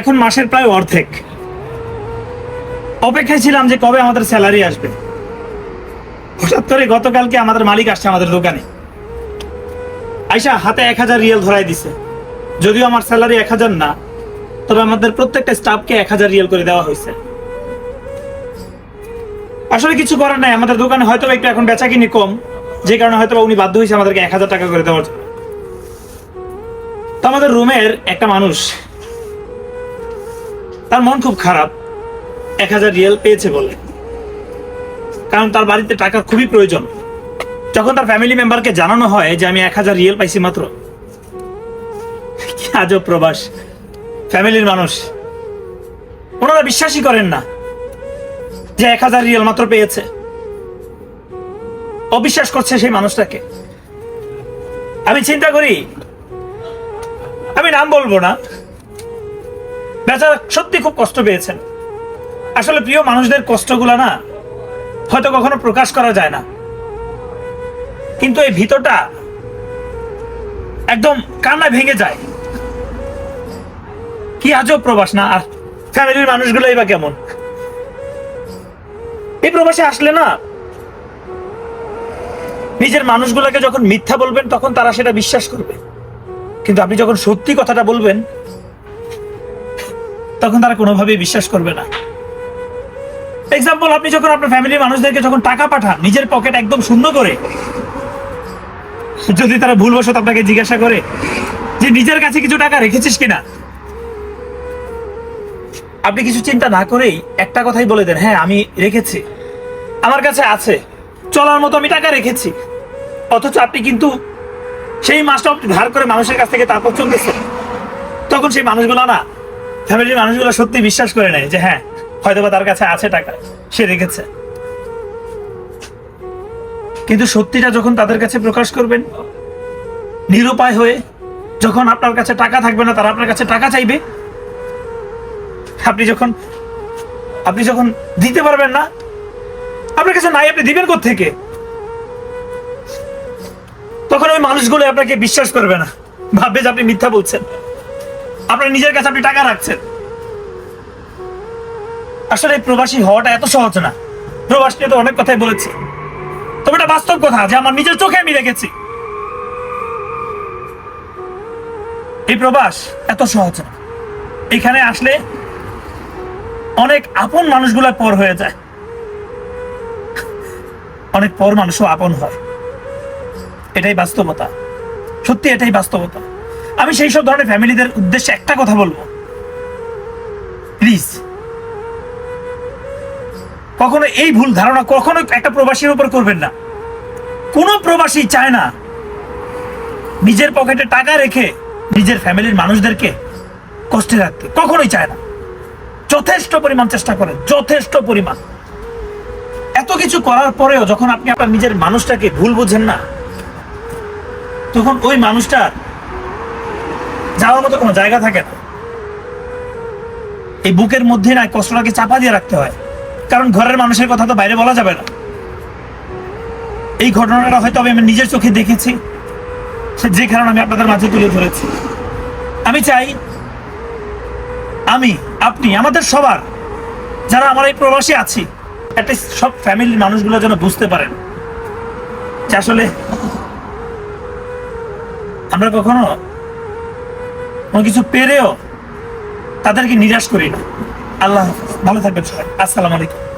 এখন মাসের প্রায় অর্ধেক। অপেক্ষায় ছিলাম যে কবে আমাদের স্যালারি আসবে। হঠাৎ করে গতকালকে আমাদের মালিক আসছে আমাদের দোকানে। আইসা হাতে এক হাজার রিয়েল ধরাই দিছে। যদিও আমার স্যালারি এক হাজার না, তবে আমাদের প্রত্যেকটা স্টাফকে এক হাজার রিয়েল করে দেওয়া হয়েছে। আসলে কিছু করার নাই, আমাদের দোকানে হয়তো একটু এখন বেচা কিনি কম, যে কারণে হয়তো উনি বাধ্য হয়েছে আমাদেরকে এক হাজার টাকা করে দেওয়ার। তো আমাদের রুমের একটা মানুষ তার মন খুব খারাপ। এক হাজার রিয়েল পেয়েছে বলে। কারণ তার বাড়িতে টাকা খুবই প্রয়োজন। যখন তার ফ্যামিলি মেম্বারকে জানানো হয় যে আমি এক হাজার রিয়েল পাইছি মাত্র আজব প্রবাস, ফ্যামিলির মানুষ। ওনারা বিশ্বাসই করেন না যে এক হাজার রিয়েল মাত্র পেয়েছে। অবিশ্বাস করছে সেই মানুষটাকে। আমি চিন্তা করি, আমি নাম বলব না। বেচারা সত্যি খুব কষ্ট পেয়েছেন। আসলে প্রিয় মানুষদের কষ্টগুলা না হয়তো কখনো প্রকাশ করা যায় না। কিন্তু এই ভিতরটা একদম কান্না ভেঙে যায়। কি আজব প্রবাস না, আর ফ্যামিলির মানুষগুলোই বা কেমন? এই প্রবাসে আসলে না, নিজের মানুষগুলোকে যখন মিথ্যা বলবেন তখন তারা সেটা বিশ্বাস করবে। কিন্তু আপনি যখন সত্যি কথাটা বলবেন তখন তারা কোনোভাবেই বিশ্বাস করবে না। এক্সাম্পল আপনি যখন আপনার ফ্যামিলির মানুষদেরকে যখন টাকা পাঠান, নিজের পকেট একদম শূন্য করে, যদি তারা ভুলবশত আপনাকে জিজ্ঞাসা করে যে নিজের কাছে কিছু টাকা রেখেছিস কিনা, আপনি কিছু চিন্তা না করেই একটা কথাই বলে দেন হ্যাঁ আমি রেখেছি। আমার কাছে আছে। চলার মতো আমি টাকা রেখেছি। অথচ আপনি কিন্তু সেই মাসটা ধার করে মানুষের কাছ থেকে তারপর চলতেছেন। তখন সেই মানুষগুলো না ফ্যামিলির মানুষগুলো সত্যি বিশ্বাস করে নেয় যে হ্যাঁ হয়তো বা তার কাছে আছে টাকা, সে রেখেছে। কিন্তু সত্যিটা যখন তাদের কাছে প্রকাশ করবেন, নিরুপায় হয়ে যখন আপনার কাছে টাকা থাকবে না, তারা আপনার কাছে টাকা চাইবে, আপনি যখন আপনি যখন দিতে পারবেন না, আপনার কাছে নাই, আপনি দিবেন থেকে তখন ওই মানুষগুলো আপনাকে বিশ্বাস করবে না। ভাববে যে আপনি মিথ্যা বলছেন। আপনার নিজের কাছে আপনি টাকা রাখছেন। আসলে প্রবাসী হওয়াটা এত সহজ না। প্রবাস নিয়ে তো অনেক কথাই বলেছি। তবে এটা বাস্তব কথা যে আমার নিজের চোখে আমি দেখেছি। এই প্রবাস এত সহজ না। এখানে আসলে অনেক আপন মানুষগুলো পর হয়ে যায়। অনেক পর মানুষও আপন হয়। এটাই বাস্তবতা। সত্যি এটাই বাস্তবতা। আমি সেই সব ধরনের ফ্যামিলিদের উদ্দেশ্যে একটা কথা বলব। প্লিজ কখনো এই ভুল ধারণা কখনো একটা প্রবাসীর উপর করবেন না। কোন প্রবাসী চায় না নিজের পকেটে টাকা রেখে নিজের ফ্যামিলির মানুষদেরকে কষ্টে রাখতে। কখনোই চায় না। যথেষ্ট পরিমাণ চেষ্টা করে যথেষ্ট পরিমাণ। এত কিছু করার পরেও যখন আপনি আপনার নিজের মানুষটাকে ভুল বোঝেন না, তখন ওই মানুষটার যাওয়ার মতো কোনো জায়গা থাকে না। এই বুকের মধ্যে না কষ্টটাকে চাপা দিয়ে রাখতে হয়। কারণ ঘরের মানুষের কথা তো বাইরে বলা যাবে না। এই ঘটনাটা হয়তো আমি নিজের চোখে দেখেছি, যে কারণে আমি আপনাদের মাঝে তুলে ধরেছি। আমি চাই, আমি, আপনি, আমাদের সবার, যারা আমার এই প্রবাসী আছি একটা সব ফ্যামিলির মানুষগুলো যেন বুঝতে পারেন যে আসলে আমরা কখনো কোনো কিছু পেরেও তাদেরকে নিরাশ করি না। আল্লাহ। ভালো থাকবেন সবাই। আসসালামু আলাইকুম।